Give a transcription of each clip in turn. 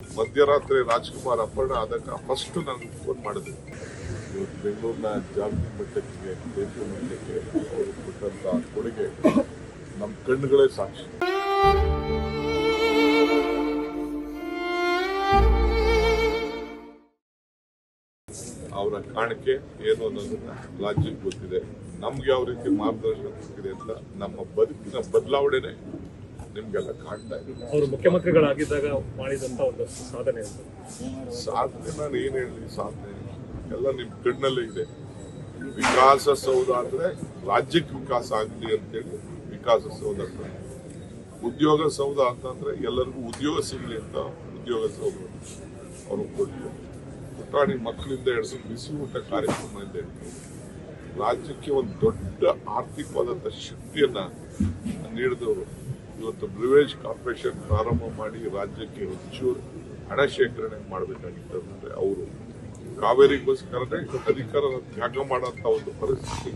ಮಧ್ಯರಾತ್ರಿ ರಾಜ್ಕುಮಾರ್ ಅಪರ್ಣ ಆದಾಗ ಫಸ್ಟ್ ನಾನು ಫೋನ್ ಮಾಡಿದೆ ಇವತ್ತು ಬೆಂಗಳೂರಿನ ಜಾಗತಿಕ ಮಟ್ಟಕ್ಕೆ ದೇಶ ಮಟ್ಟಕ್ಕೆ ಅವರು ಕೊಟ್ಟಂತ ಕೊಡುಗೆ ನಮ್ಮ ಕಣ್ಣುಗಳೇ ಸಾಕ್ಷಿ. ಅವರ ಕಾಣಿಕೆ ಏನು ಅನ್ನೋದನ್ನ ರಾಜ್ಯಕ್ಕೆ ಗೊತ್ತಿದೆ. ನಮ್ಗೆ ಯಾವ ರೀತಿ ಮಾರ್ಗದರ್ಶನ ಕೊಟ್ಟಿದೆ ಅಂತ ನಮ್ಮ ಬದುಕಿನ ಬದಲಾವಣೆನೆ ನಿಮ್ಗೆಲ್ಲ ಕಾಣ್ತಾ ಇದೆ ಅವರು ಮುಖ್ಯಮಂತ್ರಿಗಳಾಗಿದ್ದಾಗ ಮಾಡಿದಂತ ಒಂದು ಸಾಧನೆ ಅಂತ. ಸಾಧನೆ ನಾನು ಏನ್ ಹೇಳಿ ಸಾಧನೆ. ಎಲ್ಲ ನಿಮ್ ಕಣ್ಣಲ್ಲೇ ಇದೆ. ವಿಕಾಸ ಸೌಧ ಅಂದ್ರೆ ರಾಜ್ಯಕ್ಕೆ ವಿಕಾಸ ಆಗಲಿ ಅಂತೇಳಿ ವಿಕಾಸ ಸೌಧ ಅಂತ. ಉದ್ಯೋಗ ಸೌಧ ಅಂತಂದ್ರೆ ಎಲ್ಲರಿಗೂ ಉದ್ಯೋಗ ಸಿಗಲಿ ಅಂತ ಉದ್ಯೋಗ ಸೌಧ. ಅವರು ಕೊಟ್ಟಿದ್ದಾರೆ ಪುಟಾಣಿ ಮಕ್ಕಳಿಂದ ಹಿಡಿಸಿ ಬಿಸಿ ಊಟ ಕಾರ್ಯಕ್ರಮದಿಂದ ಹಿಡಿದು ರಾಜ್ಯಕ್ಕೆ ಒಂದು ದೊಡ್ಡ ಆರ್ಥಿಕವಾದಂಥ ಶಕ್ತಿಯನ್ನ ನೀಡಿದವರು. ಇವತ್ತು ಬ್ರಿವೇಜ್ ಕಾರ್ಪೊರೇಷನ್ ಪ್ರಾರಂಭ ಮಾಡಿ ರಾಜ್ಯಕ್ಕೆ ಹೆಚ್ಚು ಹಣ ಶೇಖರಣೆ ಮಾಡಬೇಕಾಗಿತ್ತು ಅಂದ್ರೆ ಅವರು ಕಾವೇರಿಗೋಸ್ಕರನೇ ಅಧಿಕಾರ ತ್ಯಾಗ ಮಾಡೋಂಥ ಒಂದು ಪರಿಸ್ಥಿತಿ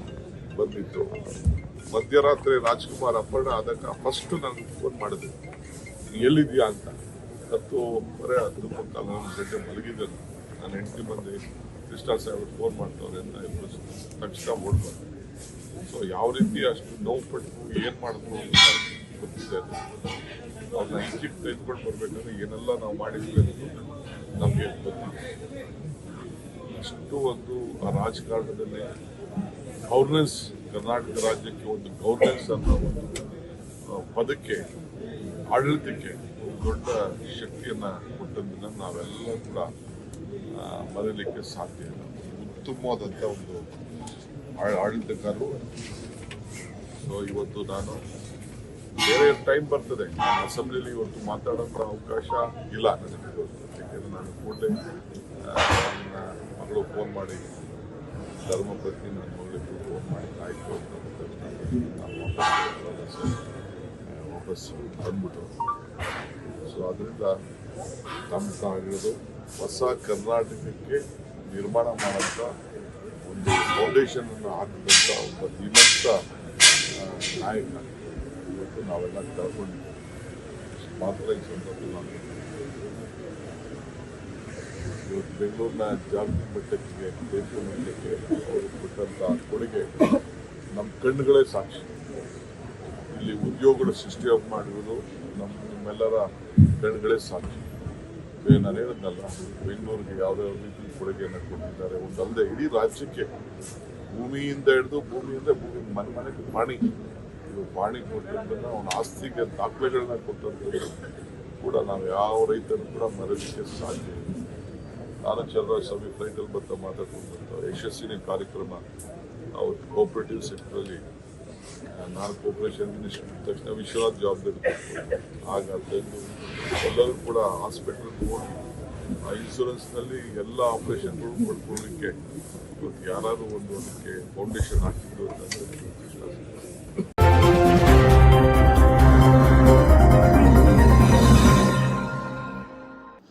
ಬಂದಿತ್ತು. ಮಧ್ಯರಾತ್ರಿ ರಾಜ್ಕುಮಾರ್ ಅಪರ್ಣ ಆದಾಗ ಫಸ್ಟ್ ನಾನು ಫೋನ್ ಮಾಡಿದೆ. "ನೀನ್ ಎಲ್ಲಿದ್ಯಾ ಅಂತ. ಹತ್ತು ಬರೇ ಹತ್ತು ಮುಕ್ಕಾಲು ನಾನು ಗಂಟೆ ಮಲಗಿದ್ದೇನೆ ನಾನು ಹೆಂಡತಿ ಬಂದು. ಕೃಷ್ಣ ಸಾಹೇಬ್ ಫೋನ್ ಮಾಡ್ತವ್ರೆ ಅಂತ ಇಬ್ಬರು ತಕ್ಷಣ ಓಡ್ಬಾರ್ದು ಸೊ ಯಾವ ರೀತಿ ಅಷ್ಟು ನೋವು ಪಟ್ಟು ಏನು ಮಾಡಿದ್ರು ಅದು. ಅವ್ರನ್ನ ಇಂಚಿಗೆ ತೆಗೆದುಕೊಂಡು ಬರ್ಬೇಕಂದ್ರೆ ಏನೆಲ್ಲ ನಾವು ಮಾಡಿದ್ವಿ ನಮಗೆ ಅಷ್ಟು ಒಂದು ಆ ರಾಜಕಾರಣದಲ್ಲಿ ಗೌರ್ನೆನ್ಸ್ ಕರ್ನಾಟಕ ರಾಜ್ಯಕ್ಕೆ ಒಂದು ಗೌರ್ನೆನ್ಸ್ ಅನ್ನೋ ಒಂದು ಪದಕ್ಕೆ ಆಡಳಿತಕ್ಕೆ ದೊಡ್ಡ ಶಕ್ತಿಯನ್ನು ಕೊಟ್ಟದ್ದನ್ನ ನಾವೆಲ್ಲ ಕೂಡ ಮರೀಲಿಕ್ಕೆ ಸಾಧ್ಯ ಇಲ್ಲ ಉತ್ತಮವಾದಂಥ ಒಂದು ಆಡಳಿತಗಾರರು ಸೊ ಇವತ್ತು ನಾನು ಬೇರೆ ಟೈಮ್ ಬರ್ತದೆ. ಅಸೆಂಬ್ಲಿಲಿ ಇವತ್ತು ಮಾತಾಡೋಂಥ ಅವಕಾಶ ಇಲ್ಲ. ನನಗೆ. ಯಾಕೆಂದ್ರೆ ನಾನು ಕೂಡಲೇ ನನ್ನ ಮಗಳು ಫೋನ್ ಮಾಡಿ, ಧರ್ಮಪತ್ನಿ ನನ್ನ ಮಗಳಿಗೆ ಫೋನ್ ಮಾಡಿ, ಆಯಿತು ಅಂತ ವಾಪಸ್ ಬಂದ್ಬಿಟ್ಟು ಸೊ ಅದರಿಂದ ತಮ್ಮ ತಾಗಿರೋದು ಹೊಸ ಕರ್ನಾಟಕಕ್ಕೆ ನಿರ್ಮಾಣ ಮಾಡೋಂಥ ಒಂದು ಫೌಂಡೇಶನ್ ಅನ್ನು ಹಾಕಿದಂಥ ಒಬ್ಬ ಧೀಮಂತ ನಾಯಕ. ಇವತ್ತು ನಾವೆಲ್ಲ ಕಳ್ಕೊಂಡಿದ್ದೀವಿ ಮಾತ್ರ ಈ ಇವತ್ತು ಬೆಂಗಳೂರಿನ ಜಾಗತಿಕ ಮಟ್ಟಕ್ಕೆ ದೇಶ ಮಟ್ಟಕ್ಕೆ ಅವರು ಕೊಟ್ಟಂತ ಕೊಡುಗೆ ನಮ್ಮ ಕಣ್ಣುಗಳೇ ಸಾಕ್ಷಿ ಇಲ್ಲಿ ಉದ್ಯೋಗಗಳ ಸೃಷ್ಟಿ ಮಾಡಿರುವುದು ನಮ್ಮ ನಿಮ್ಮೆಲ್ಲರ ಕಣ್ಣುಗಳೇ ಸಾಕ್ಷಿ ನಾನು ಹೇಳಿದ್ನಲ್ಲ ಬೆಂಗಳೂರಿಗೆ ಯಾವುದೇ ರೀತಿ ಕೊಡುಗೆಯನ್ನು ಕೊಟ್ಟಿದ್ದಾರೆ ಒಂದಲ್ಲದೆ ಇಡೀ ರಾಜ್ಯಕ್ಕೆ ಭೂಮಿಯಿಂದ ಹಿಡಿದು ಭೂಮಿಯಿಂದ ಭೂಮಿ ಮನೆ ಮನೆಗೆ ಪಾಣಿ ಇದು ಪಾಣಿ ಕೊಟ್ಟಂತ ಅವನ ಆಸ್ತಿಗೆ ದಾಖಲೆಗಳನ್ನ ಕೊಟ್ಟಂಥದ್ದು ಕೂಡ ನಾವು ಯಾವ ರೈತರು ಕೂಡ ಮರೆಯಲಿಕ್ಕೆ ಸಾಧ್ಯ ನಾನು ಚಂದ್ರರಾಜ ಸ್ವಾಮಿ ಫ್ಲೈಟಲ್ಲಿ ಬರ್ತಾ ಮಾತಾಡ್ಕೊಂಡಂಥ ಯಶಸ್ವಿನಿ ಕಾರ್ಯಕ್ರಮ ಅವ್ರ ಕೋಪರೇಟಿವ್ ಸೆಕ್ಟರಲ್ಲಿ ನಾನು ಕೋಪರೇಷನ್ ಮಿನಿಸ್ಟರ್ ತಕ್ಷಣ ವಿಶ್ವನಾಥ್ ಜವಾಬ್ದಾರಿ. ಆಗ ಎಲ್ಲರೂ ಕೂಡ ಹಾಸ್ಪಿಟಲ್ ಹೋಗಿ, ಆ ಇನ್ಶೂರೆನ್ಸ್ನಲ್ಲಿ ಎಲ್ಲ ಆಪರೇಷನ್ಗಳು ಪಡ್ಕೊಳ್ಳಿಕ್ಕೆ ಇವತ್ತು ಯಾರಾದರೂ ಒಂದು ಅದಕ್ಕೆ ಫೌಂಡೇಶನ್ ಹಾಕಿದ್ರು ಅಂತಂದರೆ